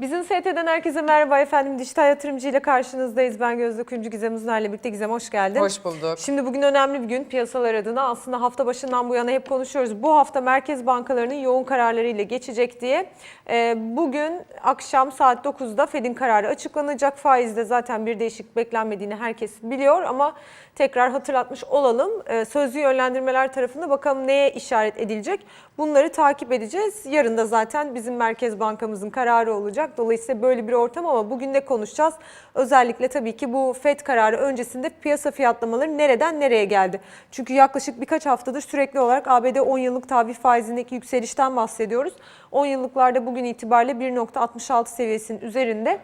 Bizim ST'den herkese merhaba efendim. Dijital yatırımcı ile karşınızdayız. Ben Gözde Kuyumcu Gizem Uzunar'la birlikte. Gizem hoş geldin. Hoş bulduk. Şimdi bugün önemli bir gün piyasalar adına. Aslında hafta başından bu yana hep konuşuyoruz. Bu hafta merkez bankalarının yoğun kararlarıyla geçecek diye. Ee, bugün akşam saat 9'da Fed'in kararı açıklanacak. Faizde zaten bir değişiklik beklenmediğini herkes biliyor ama tekrar hatırlatmış olalım. Ee, sözlü yönlendirmeler tarafında bakalım neye işaret edilecek? Bunları takip edeceğiz. Yarın da zaten bizim Merkez Bankamızın kararı olacak. Dolayısıyla böyle bir ortam ama bugün ne konuşacağız? Özellikle tabii ki bu FED kararı öncesinde piyasa fiyatlamaları nereden nereye geldi? Çünkü yaklaşık birkaç haftadır sürekli olarak ABD 10 yıllık tahvil faizindeki yükselişten bahsediyoruz. 10 yıllıklarda bugün itibariyle 1.66 seviyesinin üzerinde.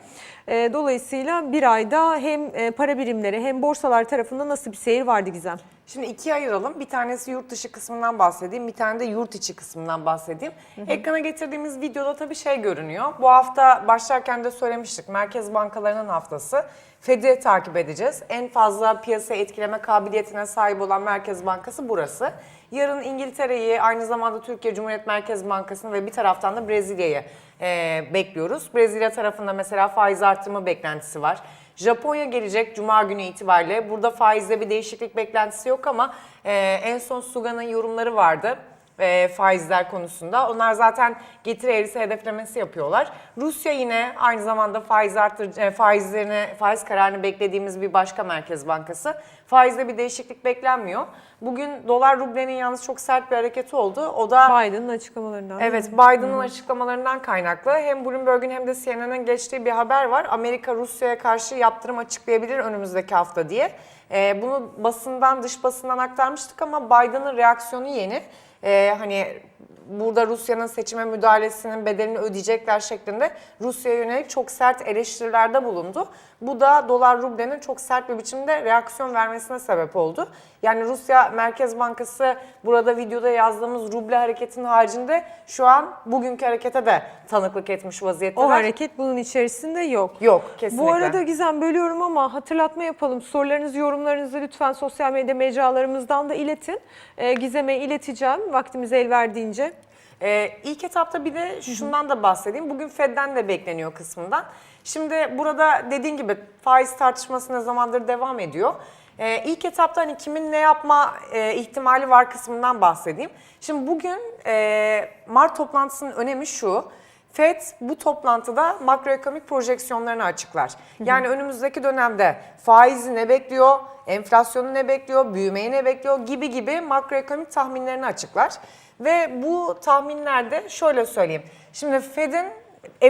Ee, Dolayısıyla bir ayda hem e, para birimleri hem borsalar tarafında nasıl bir seyir vardı Gizem? Şimdi ikiye ayıralım. Bir tanesi yurt dışı kısmından bahsedeyim, bir tane de yurt içi kısmından bahsedeyim. Ekrana getirdiğimiz videoda tabii şey görünüyor. Bu hafta başlarken de söylemiştik. Merkez bankalarının haftası. Fed'i takip edeceğiz. En fazla piyasayı etkileme kabiliyetine sahip olan Merkez Bankası burası. Yarın İngiltere'yi, aynı zamanda Türkiye Cumhuriyet Merkez Bankası'nı ve bir taraftan da Brezilya'yı e, bekliyoruz. Brezilya tarafında mesela faiz artırma beklentisi var. Japonya gelecek Cuma günü itibariyle. Burada faizde bir değişiklik beklentisi yok ama e, en son Suga'nın yorumları vardı e, faizler konusunda. Onlar zaten getiri eğrisi hedeflemesi yapıyorlar. Rusya yine aynı zamanda faiz artır, e, faizlerini, faiz kararını beklediğimiz bir başka merkez bankası. Faizde bir değişiklik beklenmiyor. Bugün dolar rublenin yalnız çok sert bir hareketi oldu. O da Biden'ın açıklamalarından. Evet, Biden'ın açıklamalarından kaynaklı hem Bloomberg'un hem de CNN'in geçtiği bir haber var. Amerika Rusya'ya karşı yaptırım açıklayabilir önümüzdeki hafta diye. Ee, bunu basından, dış basından aktarmıştık ama Biden'ın reaksiyonu yeni. Ee, hani burada Rusya'nın seçime müdahalesinin bedelini ödeyecekler şeklinde Rusya'ya yönelik çok sert eleştirilerde bulundu. Bu da dolar rublenin çok sert bir biçimde reaksiyon vermesine sebep oldu. Yani Rusya Merkez Bankası burada videoda yazdığımız ruble hareketinin haricinde şu an bugünkü harekete de tanıklık etmiş vaziyetteler. O hareket bunun içerisinde yok. Yok kesinlikle. Bu arada Gizem bölüyorum ama hatırlatma yapalım. Sorularınızı, yorumlarınızı lütfen sosyal medya mecralarımızdan da iletin. Ee, Gizem'e ileteceğim vaktimiz el verdiğince. Ee, ilk etapta bir de şundan da bahsedeyim. Bugün Fed'den de bekleniyor kısmından. Şimdi burada dediğin gibi faiz tartışması ne zamandır devam ediyor. Ee, ilk etapta hani kimin ne yapma e, ihtimali var kısmından bahsedeyim. Şimdi bugün e, Mart toplantısının önemi şu. FED bu toplantıda makroekonomik projeksiyonlarını açıklar. Yani önümüzdeki dönemde faizi ne bekliyor, enflasyonu ne bekliyor, büyümeyi ne bekliyor gibi gibi makroekonomik tahminlerini açıklar. Ve bu tahminlerde şöyle söyleyeyim. Şimdi Fed'in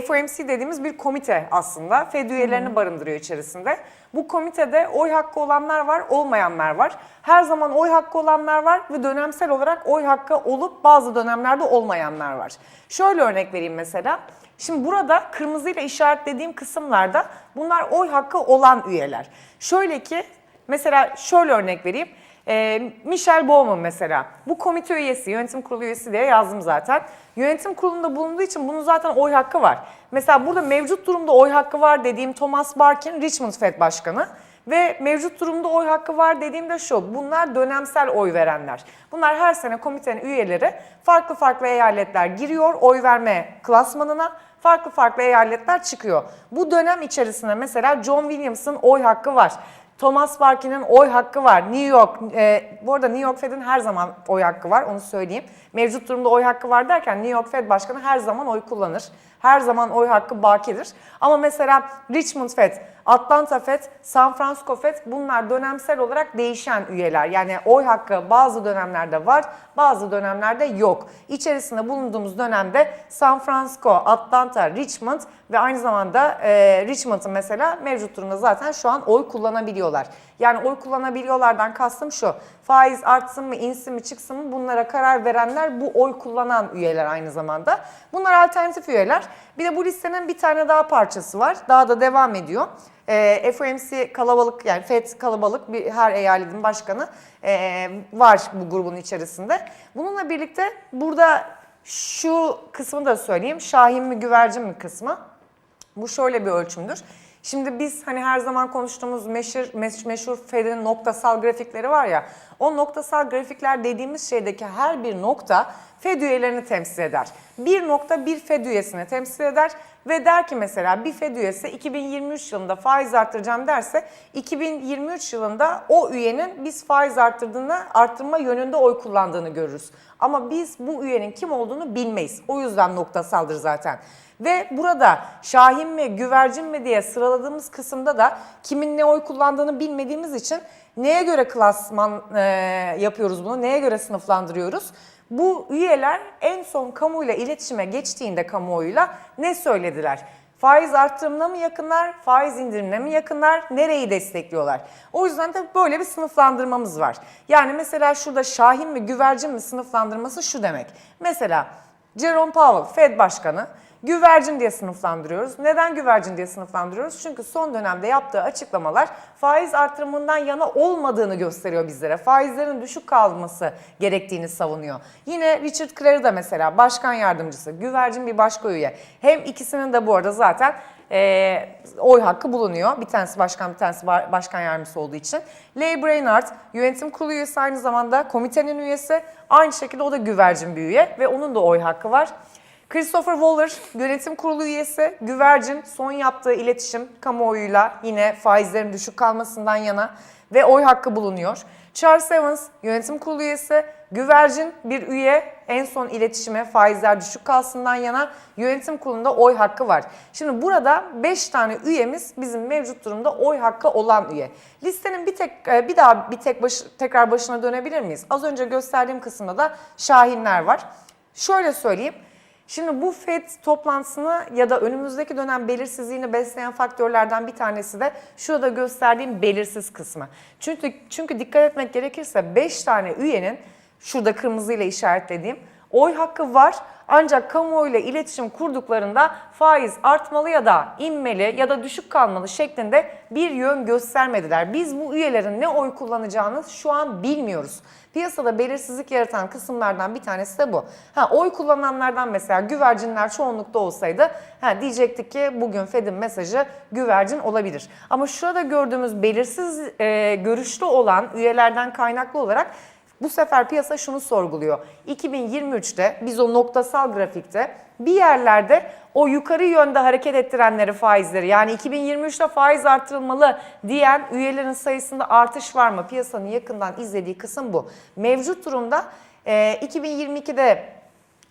FOMC dediğimiz bir komite aslında. Fed üyelerini barındırıyor içerisinde. Bu komitede oy hakkı olanlar var, olmayanlar var. Her zaman oy hakkı olanlar var ve dönemsel olarak oy hakkı olup bazı dönemlerde olmayanlar var. Şöyle örnek vereyim mesela. Şimdi burada kırmızıyla işaretlediğim kısımlarda bunlar oy hakkı olan üyeler. Şöyle ki mesela şöyle örnek vereyim. Ee, Michel Bowman mesela bu komite üyesi, yönetim kurulu üyesi diye yazdım zaten. Yönetim kurulunda bulunduğu için bunun zaten oy hakkı var. Mesela burada mevcut durumda oy hakkı var dediğim Thomas Barkin, Richmond Fed Başkanı. Ve mevcut durumda oy hakkı var dediğimde şu, bunlar dönemsel oy verenler. Bunlar her sene komitenin üyeleri farklı farklı eyaletler giriyor oy verme klasmanına farklı farklı eyaletler çıkıyor. Bu dönem içerisinde mesela John Williams'ın oy hakkı var. Thomas Barkin'in oy hakkı var. New York, e, bu arada New York Fed'in her zaman oy hakkı var onu söyleyeyim. Mevcut durumda oy hakkı var derken New York Fed Başkanı her zaman oy kullanır. Her zaman oy hakkı bakidir. Ama mesela Richmond Fed, Atlanta Fed, San Francisco Fed bunlar dönemsel olarak değişen üyeler. Yani oy hakkı bazı dönemlerde var, bazı dönemlerde yok. İçerisinde bulunduğumuz dönemde San Francisco, Atlanta, Richmond ve aynı zamanda e, Richmond'ın mesela mevcut durumda zaten şu an oy kullanabiliyorlar. Yani oy kullanabiliyorlardan kastım şu. Faiz artsın mı, insin mi, çıksın mı bunlara karar verenler bu oy kullanan üyeler aynı zamanda. Bunlar alternatif üyeler. Bir de bu listenin bir tane daha parçası var. Daha da devam ediyor. E, FOMC kalabalık yani FED kalabalık bir her eyaletin başkanı e, var bu grubun içerisinde. Bununla birlikte burada şu kısmı da söyleyeyim. Şahin mi güvercin mi kısmı. Bu şöyle bir ölçümdür. Şimdi biz hani her zaman konuştuğumuz meşhur, meş- meşhur Fed'in noktasal grafikleri var ya O noktasal grafikler dediğimiz şeydeki her bir nokta FED üyelerini temsil eder. Bir nokta bir FED üyesini temsil eder ve der ki mesela bir FED üyesi 2023 yılında faiz arttıracağım derse 2023 yılında o üyenin biz faiz arttırdığını arttırma yönünde oy kullandığını görürüz. Ama biz bu üyenin kim olduğunu bilmeyiz. O yüzden noktasaldır zaten. Ve burada Şahin mi, güvercin mi diye sıraladığımız kısımda da kimin ne oy kullandığını bilmediğimiz için neye göre klasman e, yapıyoruz bunu, neye göre sınıflandırıyoruz? Bu üyeler en son kamuyla iletişime geçtiğinde kamuoyuyla ne söylediler? Faiz artırımına mı yakınlar, faiz indirimine mi yakınlar, nereyi destekliyorlar? O yüzden de böyle bir sınıflandırmamız var. Yani mesela şurada Şahin mi, güvercin mi sınıflandırması şu demek. Mesela Jerome Powell, Fed Başkanı, güvercin diye sınıflandırıyoruz. Neden güvercin diye sınıflandırıyoruz? Çünkü son dönemde yaptığı açıklamalar faiz artırımından yana olmadığını gösteriyor bizlere. Faizlerin düşük kalması gerektiğini savunuyor. Yine Richard Clare da mesela başkan yardımcısı, güvercin bir başka üye. Hem ikisinin de bu arada zaten e, oy hakkı bulunuyor. Bir tanesi başkan, bir tanesi ba- başkan yardımcısı olduğu için. Leigh Brainard yönetim kurulu üyesi aynı zamanda komitenin üyesi. Aynı şekilde o da güvercin bir üye ve onun da oy hakkı var. Christopher Waller yönetim kurulu üyesi, güvercin son yaptığı iletişim kamuoyuyla yine faizlerin düşük kalmasından yana ve oy hakkı bulunuyor. Charles Evans yönetim kurulu üyesi, güvercin bir üye en son iletişime faizler düşük kalsından yana yönetim kurulunda oy hakkı var. Şimdi burada 5 tane üyemiz bizim mevcut durumda oy hakkı olan üye. Listenin bir tek e, bir daha bir tek baş, tekrar başına dönebilir miyiz? Az önce gösterdiğim kısımda da şahinler var. Şöyle söyleyeyim. Şimdi bu FED toplantısını ya da önümüzdeki dönem belirsizliğini besleyen faktörlerden bir tanesi de şurada gösterdiğim belirsiz kısmı. Çünkü çünkü dikkat etmek gerekirse 5 tane üyenin şurada kırmızıyla işaretlediğim oy hakkı var ancak kamuoyuyla iletişim kurduklarında faiz artmalı ya da inmeli ya da düşük kalmalı şeklinde bir yön göstermediler. Biz bu üyelerin ne oy kullanacağını şu an bilmiyoruz. Piyasada belirsizlik yaratan kısımlardan bir tanesi de bu. Ha, oy kullananlardan mesela güvercinler çoğunlukta olsaydı ha, diyecektik ki bugün Fed'in mesajı güvercin olabilir. Ama şurada gördüğümüz belirsiz e, görüşlü olan üyelerden kaynaklı olarak bu sefer piyasa şunu sorguluyor. 2023'te biz o noktasal grafikte bir yerlerde o yukarı yönde hareket ettirenleri faizleri yani 2023'te faiz artırılmalı diyen üyelerin sayısında artış var mı? Piyasanın yakından izlediği kısım bu. Mevcut durumda e, 2022'de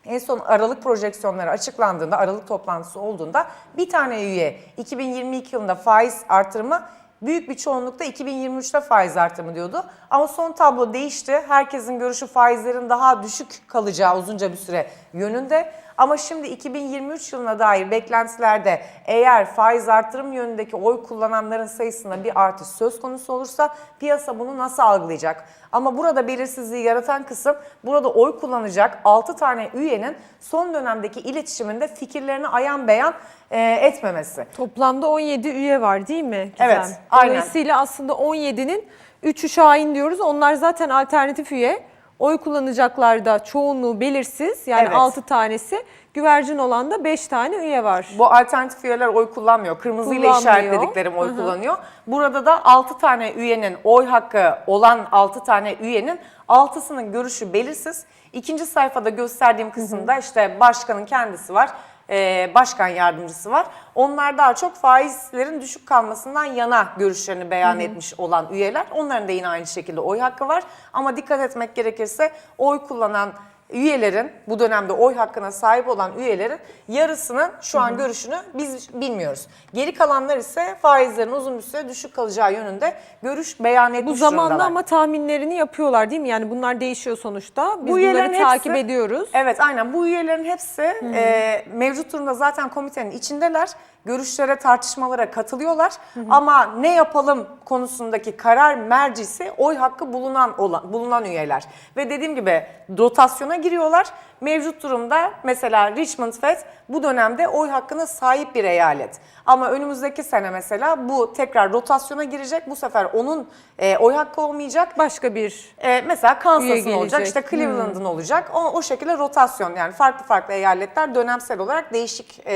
en son Aralık projeksiyonları açıklandığında, Aralık toplantısı olduğunda bir tane üye 2022 yılında faiz artırımı büyük bir çoğunlukta 2023'te faiz artırımı diyordu. Ama son tablo değişti. Herkesin görüşü faizlerin daha düşük kalacağı uzunca bir süre yönünde. Ama şimdi 2023 yılına dair beklentilerde eğer faiz artırım yönündeki oy kullananların sayısında bir artış söz konusu olursa piyasa bunu nasıl algılayacak? Ama burada belirsizliği yaratan kısım burada oy kullanacak 6 tane üyenin son dönemdeki iletişiminde fikirlerini ayan beyan e, etmemesi. Toplamda 17 üye var değil mi Gizem? Evet, aynen. Dolayısıyla aslında 17'nin 3'ü şahin diyoruz. Onlar zaten alternatif üye. Oy kullanacaklar da çoğunluğu belirsiz. Yani Evet. 6 tanesi. Güvercin olan da 5 tane üye var. Bu alternatif üyeler oy kullanmıyor. Kırmızıyla Kullanmıyor. işaretlediklerim oy kullanıyor. Burada da 6 tane üyenin oy hakkı olan 6 tane üyenin 6'sının görüşü belirsiz. İkinci sayfada gösterdiğim kısımda işte başkanın kendisi var. E, Başkan yardımcısı var. Onlar daha çok faizlerin düşük kalmasından yana görüşlerini beyan etmiş olan üyeler. Onların da yine aynı şekilde oy hakkı var. Ama dikkat etmek gerekirse oy kullanan üyelerin bu dönemde oy hakkına sahip olan üyelerin yarısının şu an görüşünü biz bilmiyoruz. Geri kalanlar ise faizlerin uzun bir süre düşük kalacağı yönünde görüş beyan etmiş Bu zamanda durumdalar. ama tahminlerini yapıyorlar değil mi? Yani bunlar değişiyor sonuçta. Biz Bu üyelerin bunları takip hepsi- ediyoruz. Evet aynen bu üyelerin hepsi e, mevcut durumda zaten komitenin içindeler. Görüşlere, tartışmalara katılıyorlar. Ama ne yapalım konusundaki karar mercisi oy hakkı bulunan olan, bulunan üyeler. Ve dediğim gibi rotasyona giriyorlar. Mevcut durumda mesela Richmond Fed bu dönemde oy hakkına sahip bir eyalet. Ama önümüzdeki sene mesela bu tekrar rotasyona girecek. Bu sefer onun e, oy hakkı olmayacak. Başka bir Ee, mesela Kansas'ın olacak, işte Cleveland'ın olacak. O, o şekilde rotasyon yani farklı farklı eyaletler dönemsel olarak değişik e,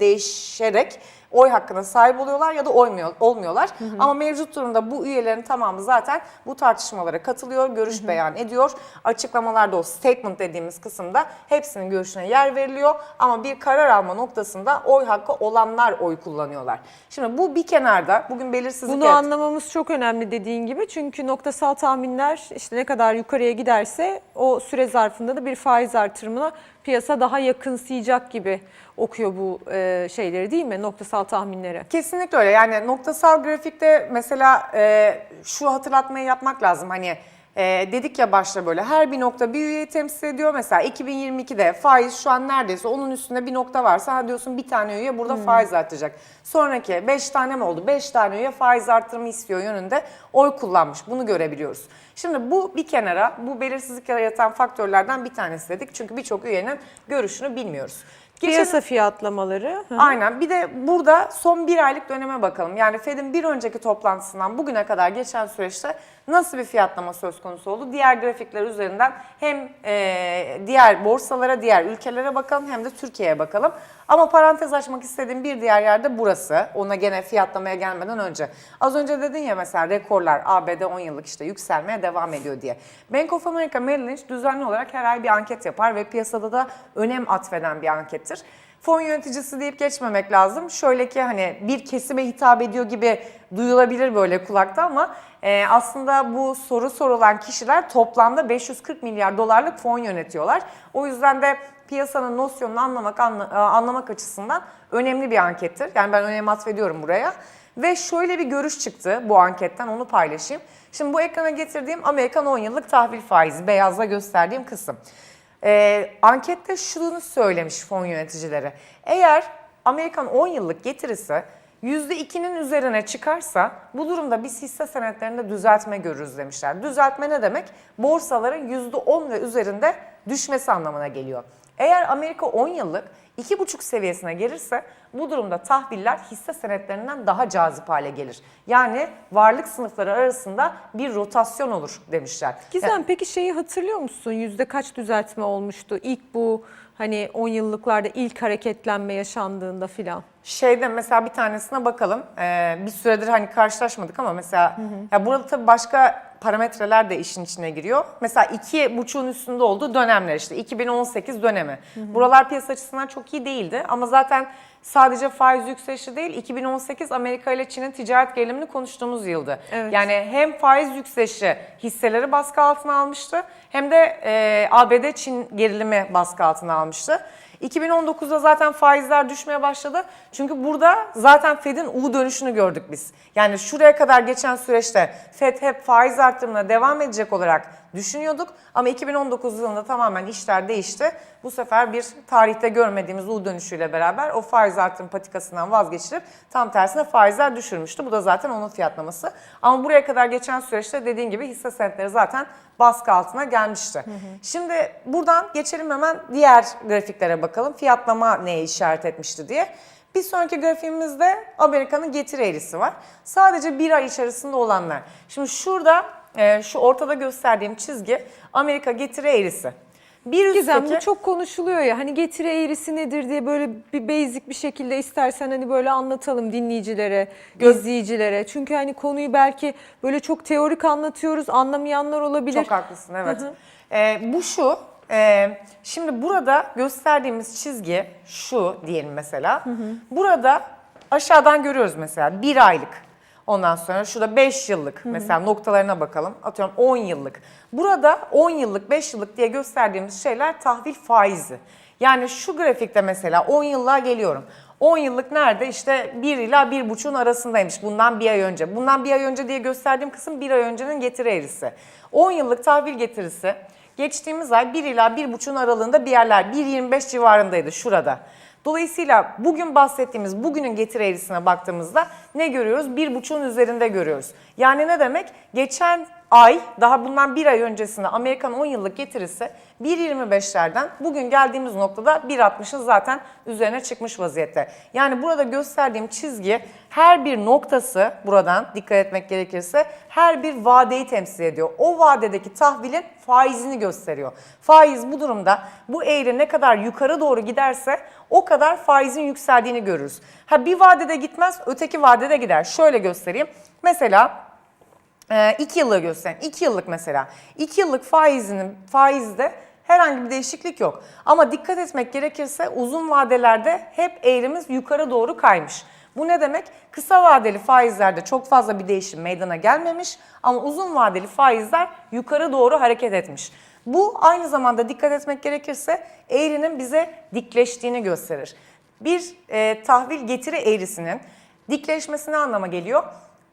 değişerek oy hakkına sahip oluyorlar ya da oymuyor, olmuyorlar. Ama mevcut durumda bu üyelerin tamamı zaten bu tartışmalara katılıyor, görüş beyan ediyor. Açıklamalarda o statement dediğimiz kısımda hepsinin görüşüne yer veriliyor. Ama bir karar alma noktasında oy hakkı olanlar oy kullanıyorlar. Şimdi bu bir kenarda bugün belirsizlik Bunu evet. anlamamız çok önemli dediğin gibi. Çünkü noktasal tahminler işte ne kadar yukarıya giderse o süre zarfında da bir faiz artırımına piyasa daha yakınsayacak gibi okuyor bu e, şeyleri değil mi? Noktasal tahminleri. Kesinlikle öyle. Yani noktasal grafikte mesela e, şu hatırlatmayı yapmak lazım. Hani e, dedik ya başta böyle her bir nokta bir üyeyi temsil ediyor. Mesela 2022'de faiz şu an neredeyse onun üstünde bir nokta varsa ha diyorsun bir tane üye burada faiz artacak. Sonraki 5 tane mi oldu? 5 tane üye faiz artırımı istiyor yönünde oy kullanmış. Bunu görebiliyoruz. Şimdi bu bir kenara bu belirsizlik yaratan faktörlerden bir tanesi dedik. Çünkü birçok üyenin görüşünü bilmiyoruz. Geçelim- Piyasa fiyatlamaları. Hı. Aynen. Bir de burada son bir aylık döneme bakalım. Yani Fed'in bir önceki toplantısından bugüne kadar geçen süreçte nasıl bir fiyatlama söz konusu oldu? Diğer grafikler üzerinden hem e, diğer borsalara, diğer ülkelere bakalım hem de Türkiye'ye bakalım. Ama parantez açmak istediğim bir diğer yerde burası. Ona gene fiyatlamaya gelmeden önce. Az önce dedin ya mesela rekorlar ABD 10 yıllık işte yükselmeye devam ediyor diye. Bank of America Merrill Lynch düzenli olarak her ay bir anket yapar ve piyasada da önem atfeden bir ankettir fon yöneticisi deyip geçmemek lazım. Şöyle ki hani bir kesime hitap ediyor gibi duyulabilir böyle kulakta ama e, aslında bu soru sorulan kişiler toplamda 540 milyar dolarlık fon yönetiyorlar. O yüzden de piyasanın nosyonunu anlamak anla- e, anlamak açısından önemli bir ankettir. Yani ben önem atfediyorum buraya. Ve şöyle bir görüş çıktı bu anketten onu paylaşayım. Şimdi bu ekrana getirdiğim Amerikan 10 yıllık tahvil faizi beyazla gösterdiğim kısım. Ee, ankette şunu söylemiş fon yöneticileri. Eğer Amerikan 10 yıllık getirisi %2'nin üzerine çıkarsa bu durumda biz hisse senetlerinde düzeltme görürüz demişler. Düzeltme ne demek? Borsaların %10 ve üzerinde düşmesi anlamına geliyor. Eğer Amerika 10 yıllık 2,5 seviyesine gelirse bu durumda tahviller hisse senetlerinden daha cazip hale gelir. Yani varlık sınıfları arasında bir rotasyon olur demişler. Gizem peki şeyi hatırlıyor musun? Yüzde kaç düzeltme olmuştu? İlk bu hani 10 yıllıklarda ilk hareketlenme yaşandığında filan. Şeyde mesela bir tanesine bakalım. Ee, bir süredir hani karşılaşmadık ama mesela ya burada tabii başka parametreler de işin içine giriyor. Mesela iki buçuğun üstünde olduğu dönemler işte 2018 dönemi. Buralar piyasa açısından çok iyi değildi ama zaten sadece faiz yükselişi değil 2018 Amerika ile Çin'in ticaret gerilimini konuştuğumuz yıldı. Evet. Yani hem faiz yükselişi hisseleri baskı altına almıştı hem de e, ABD Çin gerilimi baskı altına almıştı. 2019'da zaten faizler düşmeye başladı. Çünkü burada zaten Fed'in U dönüşünü gördük biz. Yani şuraya kadar geçen süreçte Fed hep faiz artırımına devam edecek olarak düşünüyorduk. Ama 2019 yılında tamamen işler değişti. Bu sefer bir tarihte görmediğimiz U dönüşüyle beraber o faiz artırım patikasından vazgeçilip tam tersine faizler düşürmüştü. Bu da zaten onun fiyatlaması. Ama buraya kadar geçen süreçte dediğin gibi hisse senetleri zaten baskı altına gelmişti. Şimdi buradan geçelim hemen diğer grafiklere bakalım. Fiyatlama neye işaret etmişti diye. Bir sonraki grafiğimizde Amerika'nın getiri eğrisi var. Sadece bir ay içerisinde olanlar. Şimdi şurada e, şu ortada gösterdiğim çizgi Amerika getiri eğrisi. Bir Gizem üstteki... bu çok konuşuluyor ya hani getiri eğrisi nedir diye böyle bir basic bir şekilde istersen hani böyle anlatalım dinleyicilere, izleyicilere. Çünkü hani konuyu belki böyle çok teorik anlatıyoruz anlamayanlar olabilir. Çok haklısın evet. Ee, bu şu, e, şimdi burada gösterdiğimiz çizgi şu diyelim mesela. Burada aşağıdan görüyoruz mesela bir aylık. Ondan sonra şurada 5 yıllık mesela noktalarına bakalım. Atıyorum 10 yıllık. Burada 10 yıllık, 5 yıllık diye gösterdiğimiz şeyler tahvil faizi. Yani şu grafikte mesela 10 yıllığa geliyorum. 10 yıllık nerede? İşte 1 ila 1,5'un arasındaymış bundan bir ay önce. Bundan bir ay önce diye gösterdiğim kısım bir ay öncenin getiri eğrisi. 10 yıllık tahvil getirisi geçtiğimiz ay 1 ila 1,5'un aralığında bir yerler 1,25 civarındaydı şurada. Dolayısıyla bugün bahsettiğimiz bugünün getiri eğrisine baktığımızda ne görüyoruz? Bir buçuğun üzerinde görüyoruz. Yani ne demek? Geçen ay, daha bundan bir ay öncesinde Amerikan 10 yıllık getirisi 1.25'lerden bugün geldiğimiz noktada 1.60'ın zaten üzerine çıkmış vaziyette. Yani burada gösterdiğim çizgi her bir noktası buradan dikkat etmek gerekirse her bir vadeyi temsil ediyor. O vadedeki tahvilin faizini gösteriyor. Faiz bu durumda bu eğri ne kadar yukarı doğru giderse o kadar faizin yükseldiğini görürüz. Ha bir vadede gitmez öteki vadede gider. Şöyle göstereyim. Mesela 2 yıllık göstereyim. 2 yıllık mesela. 2 yıllık faizinin faizde herhangi bir değişiklik yok. Ama dikkat etmek gerekirse uzun vadelerde hep eğrimiz yukarı doğru kaymış. Bu ne demek? Kısa vadeli faizlerde çok fazla bir değişim meydana gelmemiş ama uzun vadeli faizler yukarı doğru hareket etmiş. Bu aynı zamanda dikkat etmek gerekirse eğrinin bize dikleştiğini gösterir. Bir e, tahvil getiri eğrisinin dikleşmesi ne anlama geliyor?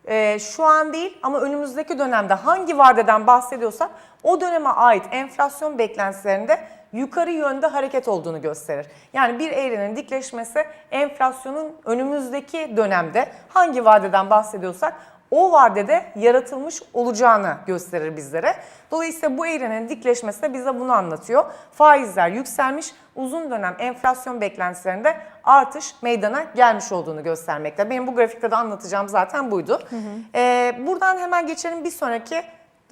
Ee, şu an değil ama önümüzdeki dönemde hangi vadeden bahsediyorsak o döneme ait enflasyon beklentilerinde yukarı yönde hareket olduğunu gösterir. Yani bir eğrinin dikleşmesi enflasyonun önümüzdeki dönemde hangi vadeden bahsediyorsak o vadede yaratılmış olacağını gösterir bizlere. Dolayısıyla bu eğrinin dikleşmesi de bize bunu anlatıyor. Faizler yükselmiş, uzun dönem enflasyon beklentilerinde artış meydana gelmiş olduğunu göstermekte. Benim bu grafikte de anlatacağım zaten buydu. Ee, buradan hemen geçelim bir sonraki.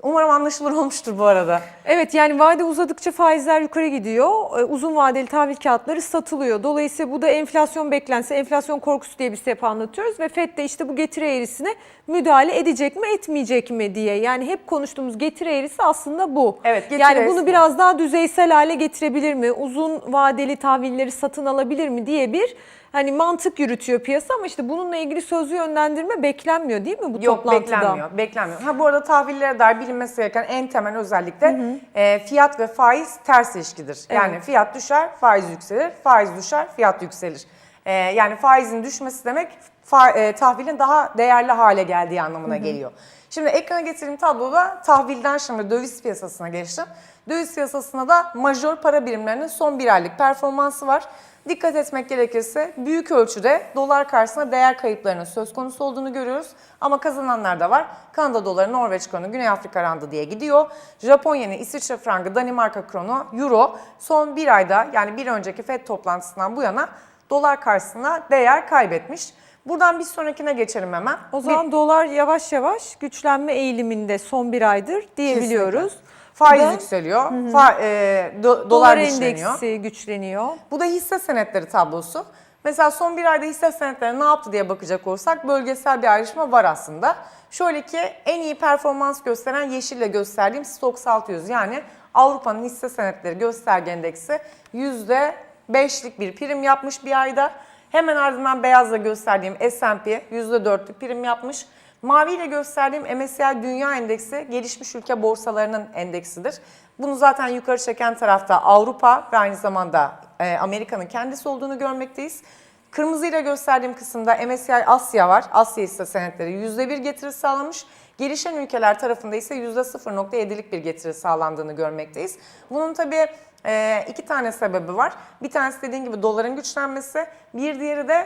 Umarım anlaşılır olmuştur bu arada. Evet yani vade uzadıkça faizler yukarı gidiyor. Ee, Uzun vadeli tahvil kağıtları satılıyor. Dolayısıyla bu da enflasyon beklentisi, enflasyon korkusu diye biz hep anlatıyoruz. Ve FED de işte bu getiri eğrisine müdahale edecek mi etmeyecek mi diye. Yani hep konuştuğumuz getiri eğrisi aslında bu. Evet, Yani bunu bu. biraz daha düzeysel hale getirebilir mi? Uzun vadeli tahvilleri satın alabilir mi diye bir hani mantık yürütüyor piyasa ama işte bununla ilgili sözlü yönlendirme beklenmiyor değil mi bu Yok toplantıda? beklenmiyor, beklenmiyor. Ha bu arada tahvillere dair bilinmesi gereken en temel özellik de e, fiyat ve faiz ters ilişkidir. Yani fiyat düşer, faiz yükselir, faiz düşer, fiyat yükselir. E, yani faizin düşmesi demek fa- e, tahvilin daha değerli hale geldiği anlamına geliyor. Şimdi ekrana getirdiğim tabloda tahvilden şimdi döviz piyasasına geçtim. Döviz piyasasında da majör para birimlerinin son bir aylık performansı var. Dikkat etmek gerekirse büyük ölçüde dolar karşısında değer kayıplarının söz konusu olduğunu görüyoruz. Ama kazananlar da var. Kanada doları, Norveç kronu, Güney Afrika randı diye gidiyor. Japon yeni, İsviçre frangı, Danimarka kronu, euro son bir ayda yani bir önceki FED toplantısından bu yana dolar karşısında değer kaybetmiş. Buradan bir sonrakine geçelim hemen. O zaman dolar yavaş yavaş güçlenme eğiliminde son bir aydır diyebiliyoruz. Kesinlikle. Faiz da yükseliyor, fa- e, do- dolar, Dolar güçleniyor. endeksi güçleniyor. Bu da hisse senetleri tablosu. Mesela son bir ayda hisse senetleri ne yaptı diye bakacak olursak bölgesel bir ayrışma var aslında. Şöyle ki en iyi performans gösteren yeşille gösterdiğim Stoxx 600 yani Avrupa'nın hisse senetleri gösterge endeksi %5'lik bir prim yapmış bir ayda. Hemen ardından beyazla gösterdiğim S&P %4'lük prim yapmış. Mavi ile gösterdiğim MSCI Dünya Endeksi gelişmiş ülke borsalarının endeksidir. Bunu zaten yukarı çeken tarafta Avrupa ve aynı zamanda e, Amerika'nın kendisi olduğunu görmekteyiz. Kırmızı ile gösterdiğim kısımda MSCI Asya var. Asya hisse senetleri %1 getiri sağlamış. Gelişen ülkeler tarafında ise %0.7'lik bir getiri sağlandığını görmekteyiz. Bunun tabii e, iki tane sebebi var. Bir tanesi dediğim gibi doların güçlenmesi, bir diğeri de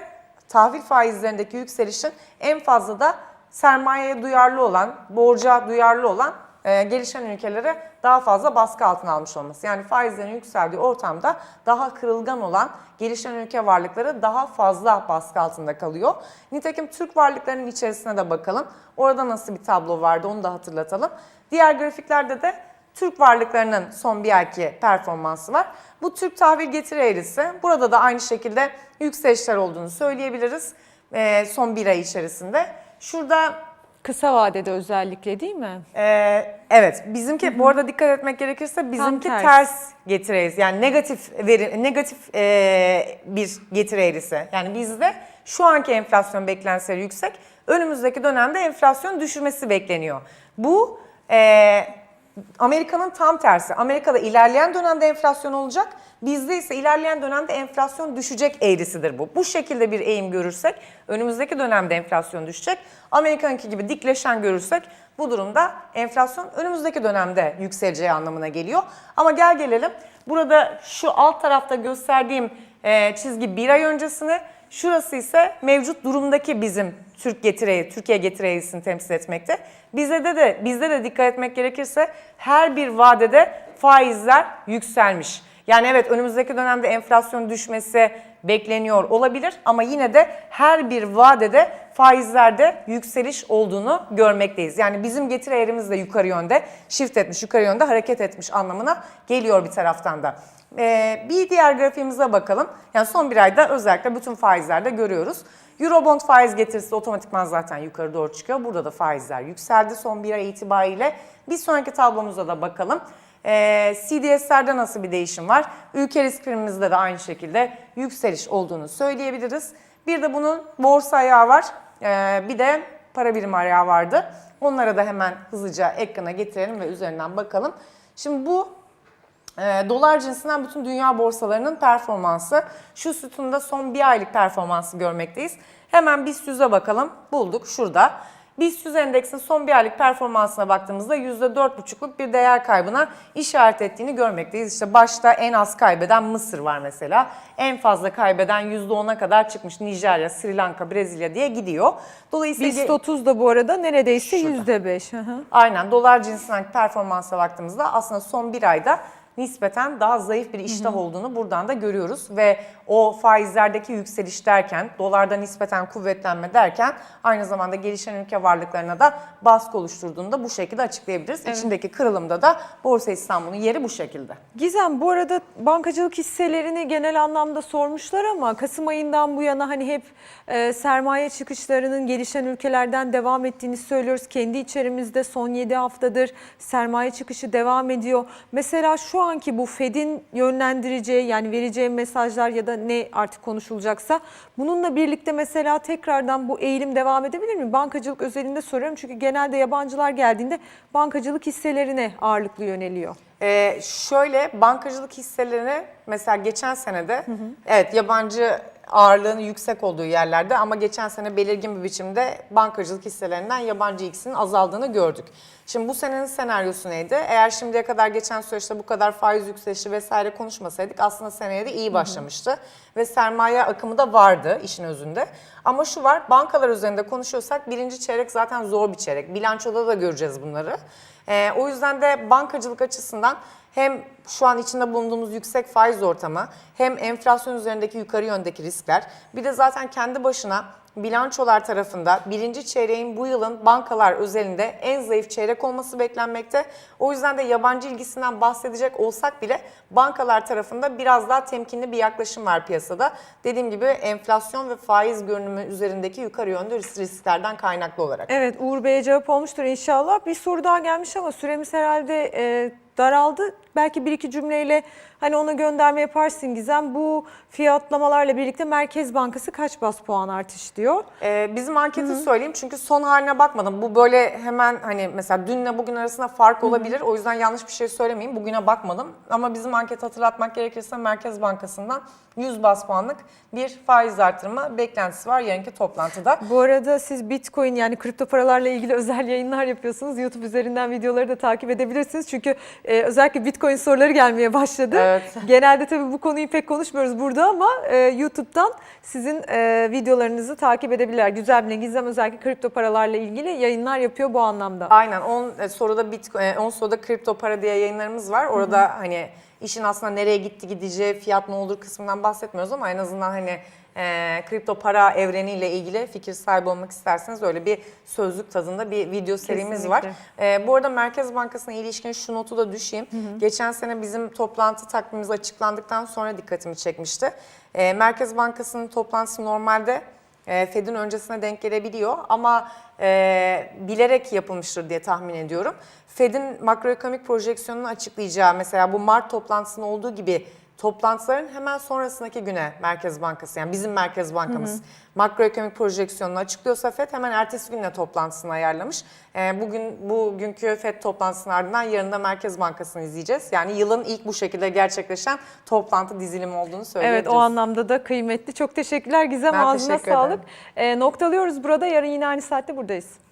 tahvil faizlerindeki yükselişin en fazla da sermayeye duyarlı olan, borca duyarlı olan e, gelişen ülkelere daha fazla baskı altına almış olması. Yani faizlerin yükseldiği ortamda daha kırılgan olan gelişen ülke varlıkları daha fazla baskı altında kalıyor. Nitekim Türk varlıklarının içerisine de bakalım. Orada nasıl bir tablo vardı onu da hatırlatalım. Diğer grafiklerde de Türk varlıklarının son bir ayki performansı var. Bu Türk tahvil getiri eğrisi. Burada da aynı şekilde yükselişler olduğunu söyleyebiliriz e, son bir ay içerisinde. Şurada Kısa vadede özellikle değil mi? ee, evet bizimki bu arada dikkat etmek gerekirse bizimki ters. ters, getiri eğrisi yani negatif veri negatif ee, bir getiri eğrisi. Yani bizde şu anki enflasyon beklentileri yüksek. Önümüzdeki dönemde enflasyon düşürmesi bekleniyor. Bu ee, Amerika'nın tam tersi. Amerika'da ilerleyen dönemde enflasyon olacak. Bizde ise ilerleyen dönemde enflasyon düşecek eğrisidir bu. Bu şekilde bir eğim görürsek önümüzdeki dönemde enflasyon düşecek. Amerika'nınki gibi dikleşen görürsek bu durumda enflasyon önümüzdeki dönemde yükseleceği anlamına geliyor. Ama gel gelelim burada şu alt tarafta gösterdiğim çizgi bir ay öncesine, Şurası ise mevcut durumdaki bizim Türk getiri, Türkiye getiri eğrisini temsil etmekte. Bize de de bizde de dikkat etmek gerekirse her bir vadede faizler yükselmiş. Yani evet önümüzdeki dönemde enflasyon düşmesi bekleniyor olabilir ama yine de her bir vadede faizlerde yükseliş olduğunu görmekteyiz. Yani bizim getiri eğrimiz de yukarı yönde, shift etmiş, yukarı yönde hareket etmiş anlamına geliyor bir taraftan da. Ee, bir diğer grafiğimize bakalım. Yani son bir ayda özellikle bütün faizlerde görüyoruz. Eurobond faiz getirisi otomatikman zaten yukarı doğru çıkıyor. Burada da faizler yükseldi son bir ay itibariyle. Bir sonraki tablomuza da bakalım. Ee, CDS'lerde nasıl bir değişim var? Ülke risk primimizde de aynı şekilde yükseliş olduğunu söyleyebiliriz. Bir de bunun borsa ayağı var. Ee, bir de para birimi ayağı vardı. Onlara da hemen hızlıca ekrana getirelim ve üzerinden bakalım. Şimdi bu e, dolar cinsinden bütün dünya borsalarının performansı. Şu sütunda son bir aylık performansı görmekteyiz. Hemen BIST 100'e bakalım. Bulduk şurada. BIST 100 endeksin son bir aylık performansına baktığımızda %4,5'luk bir değer kaybına işaret ettiğini görmekteyiz. İşte başta en az kaybeden Mısır var mesela. En fazla kaybeden %10'a kadar çıkmış Nijerya, Sri Lanka, Brezilya diye gidiyor. Dolayısıyla BIST 30 da bu arada neredeyse Şurada. %5. Hı hı. Aynen dolar cinsinden performansa baktığımızda aslında son bir ayda nispeten daha zayıf bir iştah olduğunu buradan da görüyoruz. Ve o faizlerdeki yükseliş derken, dolarda nispeten kuvvetlenme derken aynı zamanda gelişen ülke varlıklarına da baskı oluşturduğunu da bu şekilde açıklayabiliriz. İçindeki kırılımda da Borsa İstanbul'un yeri bu şekilde. Gizem bu arada bankacılık hisselerini genel anlamda sormuşlar ama Kasım ayından bu yana hani hep e, sermaye çıkışlarının gelişen ülkelerden devam ettiğini söylüyoruz. Kendi içerimizde son 7 haftadır sermaye çıkışı devam ediyor. Mesela şu anki bu Fed'in yönlendireceği yani vereceği mesajlar ya da ne artık konuşulacaksa bununla birlikte mesela tekrardan bu eğilim devam edebilir mi? Bankacılık özelinde soruyorum çünkü genelde yabancılar geldiğinde bankacılık hisselerine ağırlıklı yöneliyor. Ee, şöyle bankacılık hisselerine mesela geçen senede evet yabancı ağırlığının yüksek olduğu yerlerde ama geçen sene belirgin bir biçimde bankacılık hisselerinden yabancı ilgisinin azaldığını gördük. Şimdi bu senenin senaryosu neydi? Eğer şimdiye kadar geçen süreçte bu kadar faiz yükselişi vesaire konuşmasaydık aslında seneye de iyi başlamıştı. Ve sermaye akımı da vardı işin özünde. Ama şu var bankalar üzerinde konuşuyorsak birinci çeyrek zaten zor bir çeyrek. Bilançoda da göreceğiz bunları. Ee, o yüzden de bankacılık açısından hem şu an içinde bulunduğumuz yüksek faiz ortamı hem enflasyon üzerindeki yukarı yöndeki riskler bir de zaten kendi başına bilançolar tarafında birinci çeyreğin bu yılın bankalar özelinde en zayıf çeyrek olması beklenmekte. O yüzden de yabancı ilgisinden bahsedecek olsak bile bankalar tarafında biraz daha temkinli bir yaklaşım var piyasada. Dediğim gibi enflasyon ve faiz görünümü üzerindeki yukarı yönlü risk- risklerden kaynaklı olarak. Evet Uğur Bey'e cevap olmuştur inşallah. Bir soru daha gelmiş ama süremiz herhalde e, daraldı. Belki bir iki cümleyle hani ona gönderme yaparsın Gizem. Bu fiyatlamalarla birlikte Merkez Bankası kaç bas puan artış diyor. Ee, bizim anketi söyleyeyim çünkü son haline bakmadım. Bu böyle hemen hani mesela dünle bugün arasında fark olabilir. O yüzden yanlış bir şey söylemeyeyim. Bugüne bakmadım. Ama bizim anketi hatırlatmak gerekirse Merkez Bankası'ndan 100 bas puanlık bir faiz artırma beklentisi var yarınki toplantıda. Bu arada siz Bitcoin yani kripto paralarla ilgili özel yayınlar yapıyorsunuz. YouTube üzerinden videoları da takip edebilirsiniz. Çünkü e, özellikle Bitcoin soruları gelmeye başladı. Evet. Genelde tabii bu konuyu pek konuşmuyoruz burada ama e, YouTube'dan sizin e, videolarınızı takip edebilirler. Güzel bir Gizem özellikle kripto paralarla ilgili yayınlar yapıyor bu anlamda. Aynen 10 soruda Bitcoin, 10 soruda kripto para diye yayınlarımız var. Orada hani işin aslında nereye gitti gideceği, fiyat ne olur kısmından bahsetmiyoruz ama en azından hani e, kripto para evreniyle ilgili fikir sahibi olmak isterseniz öyle bir sözlük tadında bir video serimiz var. E, bu arada Merkez Bankası'na ilişkin şu notu da düşeyim. Geçen sene bizim toplantı takvimimiz açıklandıktan sonra dikkatimi çekmişti. E, Merkez Bankası'nın toplantısı normalde e, Fed'in öncesine denk gelebiliyor ama e, bilerek yapılmıştır diye tahmin ediyorum. Fed'in makroekonomik projeksiyonunu açıklayacağı mesela bu Mart toplantısının olduğu gibi toplantıların hemen sonrasındaki güne Merkez Bankası yani bizim Merkez Bankamız makroekonomik projeksiyonunu açıklıyorsa Fed hemen ertesi gününe toplantısını ayarlamış. E, bugün bugünkü Fed toplantısının ardından yarın da Merkez Bankası'nı izleyeceğiz. Yani yılın ilk bu şekilde gerçekleşen toplantı dizilimi olduğunu söyleyebiliriz. Evet o anlamda da kıymetli. Çok teşekkürler Gizem Ben ağzına teşekkür sağlık. E, noktalıyoruz burada. Yarın yine aynı saatte buradayız.